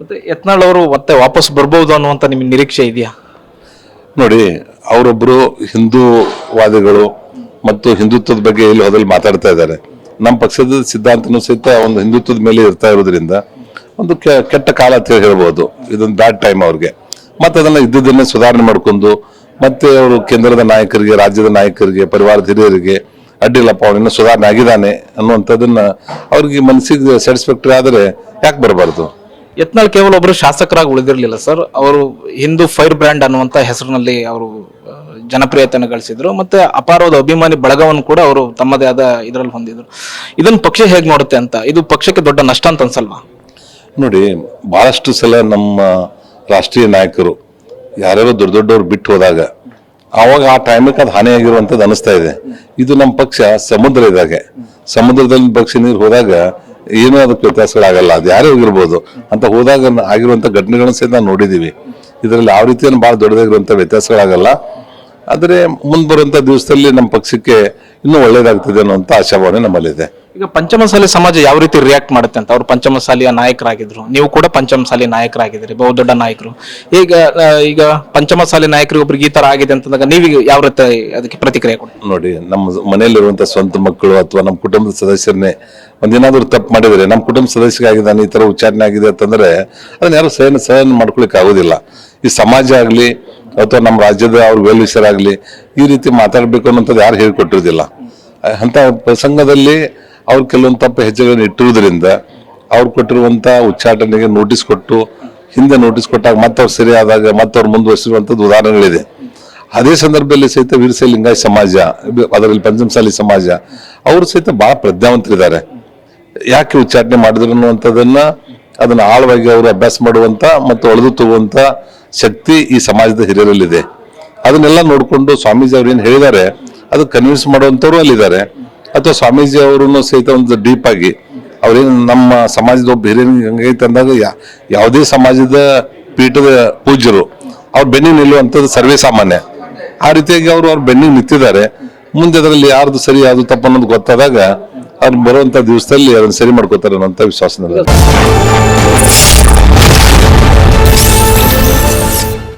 ಮತ್ತೆ ಯತ್ನಾಳ್ ಅವರು ಮತ್ತೆ ವಾಪಸ್ ಬರ್ಬೋದು ಅನ್ನುವಂತ ನಿಮ್ಮ ನಿರೀಕ್ಷೆ ಇದೆಯಾ? ನೋಡಿ ಅವರೊಬ್ಬರು ಹಿಂದೂವಾದಿಗಳು ಮತ್ತು ಹಿಂದುತ್ವದ ಬಗ್ಗೆ ಇಲ್ಲಿ ಹೋದಲ್ಲಿ ಮಾತಾಡ್ತಾ ಇದ್ದಾರೆ. ನಮ್ಮ ಪಕ್ಷದ ಸಿದ್ಧಾಂತನೂ ಸಹಿತ ಒಂದು ಹಿಂದುತ್ವದ ಮೇಲೆ ಇರ್ತಾ ಇರೋದ್ರಿಂದ ಒಂದು ಕೆಟ್ಟ ಕಾಲ ಅಂತ ಹೇಳಿ ಹೇಳ್ಬೋದು. ಇದೊಂದು ಬ್ಯಾಡ್ ಟೈಮ್ ಅವ್ರಿಗೆ. ಮತ್ತೆ ಅದನ್ನು ಇದ್ದುದನ್ನೇ ಸುಧಾರಣೆ ಮಾಡ್ಕೊಂಡು, ಮತ್ತೆ ಅವರು ಕೇಂದ್ರದ ನಾಯಕರಿಗೆ, ರಾಜ್ಯದ ನಾಯಕರಿಗೆ, ಪರಿವಾರದ ಹಿರಿಯರಿಗೆ, ಅಡ್ಡಿಲ್ಲಪ್ಪ, ಅವನಿನ್ನ ಸುಧಾರಣೆ ಆಗಿದ್ದಾನೆ ಅನ್ನುವಂಥದ್ದನ್ನು ಅವ್ರಿಗೆ ಮನಸ್ಸಿಗೆ ಸ್ಯಾಟಿಸ್ಫ್ಯಾಕ್ಟ್ರಿ ಆದರೆ ಯಾಕೆ ಬರಬಾರ್ದು? ಯತ್ನಾಳ್ ಕೇವಲ ಒಬ್ಬರು ಶಾಸಕರಾಗಿ ಉಳಿದಿರಲಿಲ್ಲ, ಸರ್. ಅವರು ಹಿಂದೂ ಫೈರ್ ಬ್ರ್ಯಾಂಡ್ ಅನ್ನುವಂತ ಹೆಸರಿನಲ್ಲಿ ಅವರು ಜನಪ್ರಿಯತೆಯನ್ನು ಗಳಿಸಿದ್ರು. ಮತ್ತೆ ಅಪಾರವಾದ ಅಭಿಮಾನಿ ಬಳಗವನ್ನು ಕೂಡ ಅವರು ತಮ್ಮದೇ ಆದ ಇದರಲ್ಲಿ ಹೊಂದಿದ್ರು. ಇದನ್ನು ಪಕ್ಷ ಹೇಗೆ ನೋಡುತ್ತೆ ಅಂತ? ಇದು ಪಕ್ಷಕ್ಕೆ ದೊಡ್ಡ ನಷ್ಟ ಅಂತ ಅನ್ಸಲ್ವಾ? ನೋಡಿ, ಬಹಳಷ್ಟು ಸಲ ನಮ್ಮ ರಾಷ್ಟ್ರೀಯ ನಾಯಕರು, ಯಾರ್ಯಾರೋ ದೊಡ್ಡ ದೊಡ್ಡವ್ರು ಬಿಟ್ಟು ಹೋದಾಗ, ಆವಾಗ ಆ ಟೈಮಿಗೆ ಅದು ಹಾನಿಯಾಗಿರುವಂಥದ್ದು ಅನಿಸ್ತಾ ಇದೆ. ಇದು ನಮ್ಮ ಪಕ್ಷ ಸಮುದ್ರ ಇದಾಗೆ ಸಮುದ್ರದಲ್ಲಿ ಪಕ್ಷ ನೀರು ಹೋದಾಗ ಏನೂ ಅದಕ್ಕೆ ವ್ಯತ್ಯಾಸಗಳಾಗಲ್ಲ. ಅದು ಯಾರೇ ಹೋಗಿರ್ಬೋದು ಅಂತ ಹೋದಾಗ ಆಗಿರುವಂಥ ಘಟನೆಗಳನ್ನ ಸಹಿತ ನಾವು ನೋಡಿದ್ದೀವಿ ಇದರಲ್ಲಿ ಯಾವ ರೀತಿಯನ್ನು ಭಾಳ ದೊಡ್ಡದಾಗಿರುವಂಥ ವ್ಯತ್ಯಾಸಗಳಾಗಲ್ಲ. ಆದರೆ ಮುಂದೆ ಬರುವಂಥ ದಿವಸದಲ್ಲಿ ನಮ್ಮ ಪಕ್ಷಕ್ಕೆ ಇನ್ನೂ ಒಳ್ಳೇದಾಗ್ತದೆ ಅನ್ನುವಂಥ ಆಶಾಭಾವನೆ ನಮ್ಮಲ್ಲಿದೆ. ಈಗ ಪಂಚಮಸಾಲಿ ಸಮಾಜ ಯಾವ ರೀತಿ ರಿಯಾಕ್ಟ್ ಮಾಡುತ್ತೆ ಅಂತ? ಅವ್ರು ಪಂಚಮಸಾಲಿಯ ನಾಯಕರಾಗಿದ್ರು. ನೀವು ಕೂಡ ಪಂಚಮಸಾಲಿ ನಾಯಕರಾಗಿದ್ದೀರಿ ಬಹುದೊಡ್ಡ ನಾಯಕರು. ಈಗ ಈಗ ಪಂಚಮಸಾಲಿ ನಾಯಕರಿಗೆ ಒಬ್ರಿಗೆ ಈ ತರ ಆಗಿದೆ ಅಂತಂದಾಗ ನೀವೀಗ ಯಾವ ರೀತಿ ಅದಕ್ಕೆ ಪ್ರತಿಕ್ರಿಯೆ ಕೊಡಿ ನೋಡಿ, ನಮ್ಮ ಮನೆಯಲ್ಲಿರುವಂತ ಸ್ವಂತ ಮಕ್ಕಳು ಅಥವಾ ನಮ್ಮ ಕುಟುಂಬದ ಸದಸ್ಯರನ್ನೇ ಒಂದೇನಾದ್ರೂ ತಪ್ಪು ಮಾಡಿದರೆ, ನಮ್ಮ ಕುಟುಂಬ ನಾನು ಈ ತರ ಉಚ್ಚಾರಣೆ ಆಗಿದೆ ಅಂತಂದ್ರೆ ಅದನ್ನ ಯಾರು ಸಹನ ಸಹನ ಮಾಡ್ಕೊಳಿಕ್ ಆಗೋದಿಲ್ಲ. ಈ ಸಮಾಜ ಆಗಲಿ ಅಥವಾ ನಮ್ಮ ರಾಜ್ಯದ ಅವ್ರ ವೆಲ್ ಆಗಲಿ ಈ ರೀತಿ ಮಾತಾಡಬೇಕು ಅನ್ನೋದು ಯಾರು ಹೇಳ್ಕೊಟ್ಟಿರೋದಿಲ್ಲ ಅಂತ ಪ್ರಸಂಗದಲ್ಲಿ ಅವ್ರು ಕೆಲವೊಂದು ತಪ್ಪು ಹೆಜ್ಜೆಗಳನ್ನು ಇಟ್ಟಿರುವುದರಿಂದ ಅವ್ರು ಕೊಟ್ಟಿರುವಂತ ಉಚ್ಚಾಟನೆಗೆ ನೋಟಿಸ್ ಕೊಟ್ಟು ಹಿಂದೆ ನೋಟಿಸ್ ಕೊಟ್ಟಾಗ ಮತ್ತೆ ಅವ್ರು ಸರಿ ಆದಾಗ ಮತ್ತೆ ಅವ್ರು ಮುಂದುವರಿಸಿರುವಂತದ್ದು ಉದಾಹರಣೆಗಳಿದೆ. ಅದೇ ಸಂದರ್ಭದಲ್ಲಿ ಸಹಿತ ವೀರಶೈವ ಲಿಂಗಾಯತ ಸಮಾಜ, ಅದರಲ್ಲಿ ಪಂಚಮಸಾಲಿ ಸಮಾಜ, ಅವರು ಸಹಿತ ಬಹಳ ಪ್ರಜ್ಞಾವಂತರಿದ್ದಾರೆ. ಯಾಕೆ ಉಚ್ಚಾಟನೆ ಮಾಡಿದ್ರು ಅನ್ನುವಂಥದ್ದನ್ನ ಅದನ್ನ ಆಳವಾಗಿ ಅವರು ಅಭ್ಯಾಸ ಮಾಡುವಂತ ಮತ್ತು ಒಳದು ತಗುವಂತ ಶಕ್ತಿ ಈ ಸಮಾಜದ ಹಿರಿಯರಲ್ಲಿದೆ. ಅದನ್ನೆಲ್ಲ ನೋಡಿಕೊಂಡು ಸ್ವಾಮೀಜಿ ಅವ್ರು ಏನು ಹೇಳಿದ್ದಾರೆ, ಅದು ಕನ್ವಿನ್ಸ್ ಮಾಡುವಂತವ್ರು ಅಲ್ಲಿದ್ದಾರೆ. ಅಥವಾ ಸ್ವಾಮೀಜಿ ಅವರನ್ನು ಸಹಿತ ಒಂದು ಡೀಪ್ ಆಗಿ ಅವ್ರೇನು ನಮ್ಮ ಸಮಾಜದ ಬೇರೆ ಹಿರಿಯ ಹಂಗೈತೆ ಅಂದಾಗ ಯಾವುದೇ ಸಮಾಜದ ಪೀಠದ ಪೂಜ್ಯರು ಅವ್ರ ಬೆನ್ನಿಗೆ ನಿಲ್ಲುವಂಥದ್ದು ಸರ್ವೇ ಸಾಮಾನ್ಯ. ಆ ರೀತಿಯಾಗಿ ಅವರು ಅವ್ರ ಬೆನ್ನಿಗೆ ನಿಂತಿದ್ದಾರೆ. ಮುಂದೆ ಅದರಲ್ಲಿ ಯಾರ್ದು ಸರಿ ಯಾವುದು ತಪ್ಪು ಅನ್ನೋದು ಗೊತ್ತಾದಾಗ ಅವ್ರು ಬರುವಂಥ ದಿವಸದಲ್ಲಿ ಅದನ್ನು ಸರಿ ಮಾಡ್ಕೋತಾರೆ ಅನ್ನೋಂಥ ವಿಶ್ವಾಸ